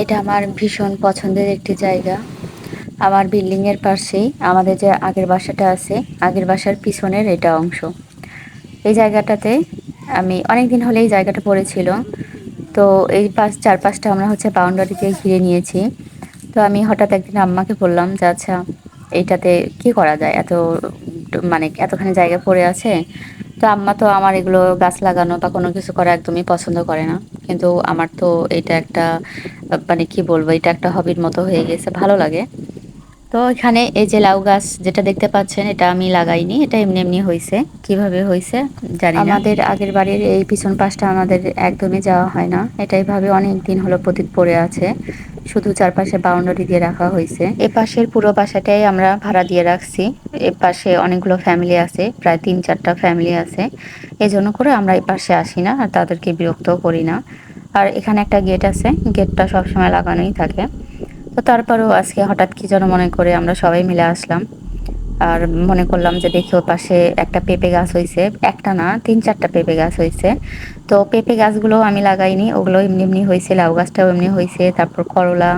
এটা আমার ভীষণ পছন্দের একটি জায়গা। আমার বিল্ডিংয়ের পাশেই আমাদের যে আগের বাসাটা আছে, আগের বাসার পিছনের এটা অংশ। এই জায়গাটাতে আমি অনেক দিন হলে এই জায়গাটা পড়েছিল। তো এই পাশ, চারপাশটা আমরা হচ্ছে বাউন্ডারি দিয়ে ঘিরে নিয়েছি। তো আমি হঠাৎ একদিন আম্মাকে বললাম যে আচ্ছা এইটাতে কি করা যায়? এত মানে এতখানি জায়গা পড়ে আছে তো আম্মা তো আমার এগুলো গাছ লাগানো বা কোনো কিছু করা একদমই পছন্দ করে না। কিন্তু আমার তো এটা একটা মানে কি বলব, এটা একটা হবির মতো হয়ে গেছে, ভালো লাগে। তো এখানে এই যে লাউ গাছ যেটা দেখতে পাচ্ছেন, এটা আমি লাগাইনি, এটা এমনি এমনি হয়েছে কীভাবে হয়েছে জানি আমাদের আগের বাড়ির এই পিছন পাশটা আমাদের একদমই যাওয়া হয় না। এটাই ভাবে অনেক দিন হলো প্রতীক পড়ে আছে। শুধু চারপাশে বাউন্ডারি দিয়ে রাখা হয়েছে। এপাশের পাশের পুরো বাসাটাই আমরা ভাড়া দিয়ে রাখছি। এপাশে পাশে অনেকগুলো ফ্যামিলি আছে, প্রায় তিন চারটা ফ্যামিলি আছে। এই জন্য করে আমরা এপাশে পাশে আসি না আর তাদেরকে বিরক্তও করি না। আর এখানে একটা গেট আছে গেটটা সবসময় লাগানোই থাকে। তো তারপরেও আজকে হঠাৎ কি যেন মনে করে আমরা সবাই মিলে আসলাম। আর মনে করলাম যে দেখি ওর পাশে একটা পেঁপে গাছ হয়েছে একটা না, তিন চারটা পেঁপে গাছ হয়েছে তো পেঁপে গাছগুলো আমি লাগাইনি, ওগুলো এমনি এমনি হয়েছে লাউ গাছটাও এমনি হয়েছে তারপর করলা,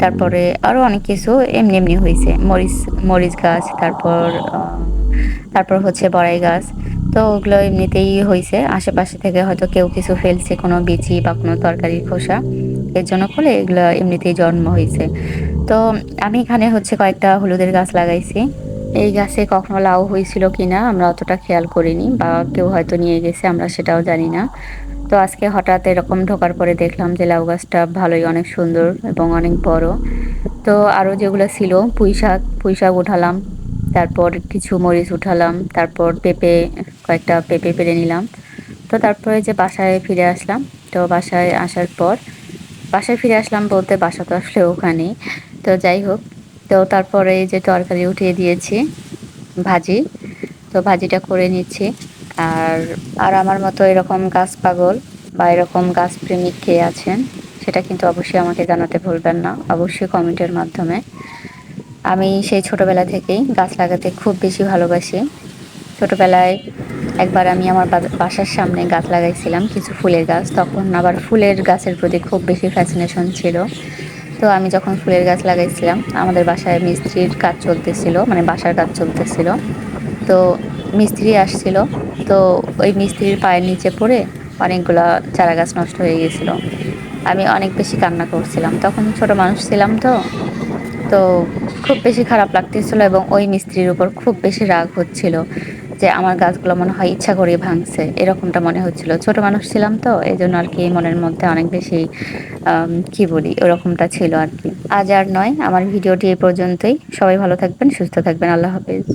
তারপরে আরও অনেক কিছু এমনি এমনি হয়েছে মরিচ মরিচ গাছ, তারপর তারপর হচ্ছে বড়াই গাছ। তো ওগুলো এমনিতেই হয়েছে আশেপাশে থেকে হয়তো কেউ কিছু ফেলছে, কোনো বিচি বা কোনো তরকারির খোসা, এর জন্য করে এগুলো এমনিতেই জন্ম হয়েছে তো আমি এখানে হচ্ছে কয়েকটা হলুদের গাছ লাগাইছি। এই গাছে কখনো লাউ হয়েছিল কিনা আমরা অতটা খেয়াল করিনি বা কেউ হয়তো নিয়ে গেছে, আমরা সেটাও জানি না। তো আজকে হঠাৎ এরকম ঢোকার পরে দেখলাম যে লাউ গাছটা ভালোই অনেক সুন্দর এবং অনেক বড়। তো আরও যেগুলো ছিল, পুঁই শাক পুঁই শাক উঠালাম, তারপর কিছু মরিচ উঠালাম, তারপর পেঁপে, কয়েকটা পেঁপে পেরে নিলাম। তো তারপরে যে বাসায় ফিরে আসলাম, তো বাসায় আসার পর, বাসায় ফিরে আসলাম বলতে বাসা তো আসলে ওখানে তো যাই হোক তো তারপরে এই যে তরকারি উঠিয়ে দিয়েছি, ভাজি। তো ভাজিটা করে নিচ্ছি। আর আর আমার মতো এরকম গাছ পাগল বা এরকম গাছ প্রেমিক কে আছেন, সেটা কিন্তু অবশ্যই আমাকে জানাতে ভুলবেন না। অবশ্যই কমেন্টের মাধ্যমে। আমি সেই ছোটবেলা থেকেই গাছ লাগাতে খুব বেশি ভালোবাসি। ছোটবেলায় একবার আমি আমার বাসার সামনে গাছ লাগাইছিলাম, কিছু ফুলের গাছ। তখন আবার ফুলের গাছের প্রতি খুব বেশি ফ্যাসিনেশন ছিল। তো আমি যখন ফুলের গাছ লাগাইছিলাম, আমাদের বাসায় মিস্ত্রির কাজ চলতেছিল মানে বাসার কাজ চলতেছিল। তো মিস্ত্রি আসছিল, তো ওই মিস্ত্রির পায়ের নিচে পড়ে অনেকগুলো চারা গাছ নষ্ট হয়ে গেছিল। আমি অনেক বেশি কান্না করছিলাম। তখন ছোট মানুষ ছিলাম তো তো খুব বেশি খারাপ লাগতেছিল এবং ওই মিস্ত্রির উপর খুব বেশি রাগ হচ্ছিল। যে আমার গাছগুলো মনে হয় ইচ্ছা করে ভাঙছে। এরকমটা মনে হচ্ছিল। ছোট মানুষ ছিলাম তো এই জন্য আর কি মনের মধ্যে অনেক বেশি কি বলি, ওরকমটা ছিল আর কি। আজ আর নয়, আমার ভিডিওটি এ পর্যন্তই। সবাই ভালো থাকবেন, সুস্থ থাকবেন। আল্লাহ হাফিজ।